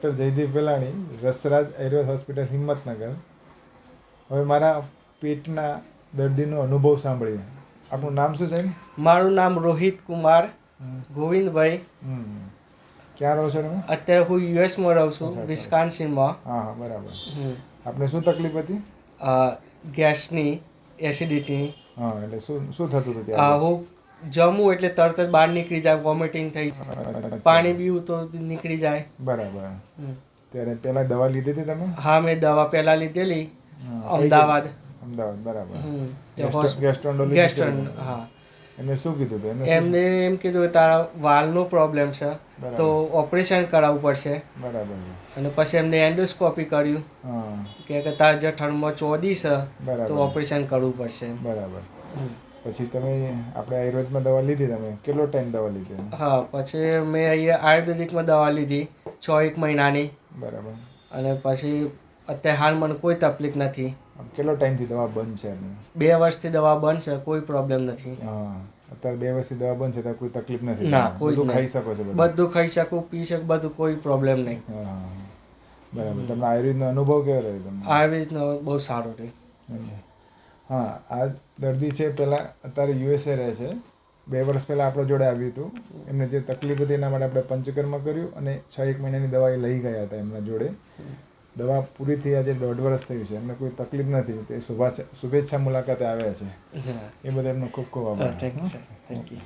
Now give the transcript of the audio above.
Doctor Jaydeep Velani Rasraj Ayurved hospital Himmatnagar. હવે મારા પેટના દર્દીનો અનુભવ સાંભળીએ. આપણું નામ શું સાહેબ? મારું નામ રોહિત કુમાર ગોવિંદભાઈ. ક્યાં રહો છો તમે? અત્યારે હું યુએસમાં રહું છું. વિસ્કાન્સિનમાં. હા હા બરાબર. આપને આપણે શું તકલીફ હતી? ગેસની એસિડિટીની હા એટલે શું શું થતું હતું હું જમું એટલે તરત જ બહાર નીકળી જાય વોમિટિંગ થઈ પાણી પીવું તો નીકળી જાય. બરાબર. ત્યારે પહેલા દવા લીધી હતી તમે? હા મેં દવા પેલા લીધેલી અમદાવાદ. અમદાવાદ બરાબર. ગેસ્ટર્ન? હા. એમને શું કીધું હતું? એમને એમ કીધું કે તારા વાલનો પ્રોબ્લેમ છે તો ઓપરેશન કરાવવું પડશે. બરાબર. અને પછી એમને એન્ડોસ્કોપી કર્યું. કે તારા જઠરમાં ચોદી છે તો ઓપરેશન કરવું પડશે બરાબર. પછી તમે આપણે આયુર્વેદમાં દવા લીધી તમે. કેટલો ટાઈમ દવા લીધી હા પછી મેં અહીંયા આયુર્વેદિકમાં દવા લીધી છ એક મહિનાની. બરાબર. અને પછી અત્યારે હાલ મને કોઈ તકલીફ નથી. કેટલો ટાઈમથી દવા બંધ છે બે વર્ષથી દવા બંધ છે કોઈ પ્રોબ્લેમ નથી. હા અત્યારે બે વર્ષથી દવા બંધ છે તો કોઈ તકલીફ નથી ના, કોઈ. ખાઈ શકો છો બધું? ખાઈ શકું પી શકું બધું કોઈ પ્રોબ્લેમ નહીં. બરાબર. તમને આયુર્વેદનો અનુભવ કેવો રહ્યો તમને? આયુર્વેદનો બહુ સારો રહે હા આ દર્દી છે પહેલાં અત્યારે યુએસએ રહે છે. બે વર્ષ પહેલાં આપણો જોડે આવ્યું હતું. એમને જે તકલીફ હતી એના માટે આપણે પંચકર્મ કર્યું અને છ એક મહિનાની દવા એ લઈ ગયા હતા એમના જોડે. દવા પૂરી થઈ આજે દોઢ વર્ષ થયું છે. એમને કોઈ તકલીફ નથી. તે શુભેચ્છા મુલાકાતે આવ્યા છે. એ બધા એમનો ખૂબ ખૂબ આભાર. Thank you thank you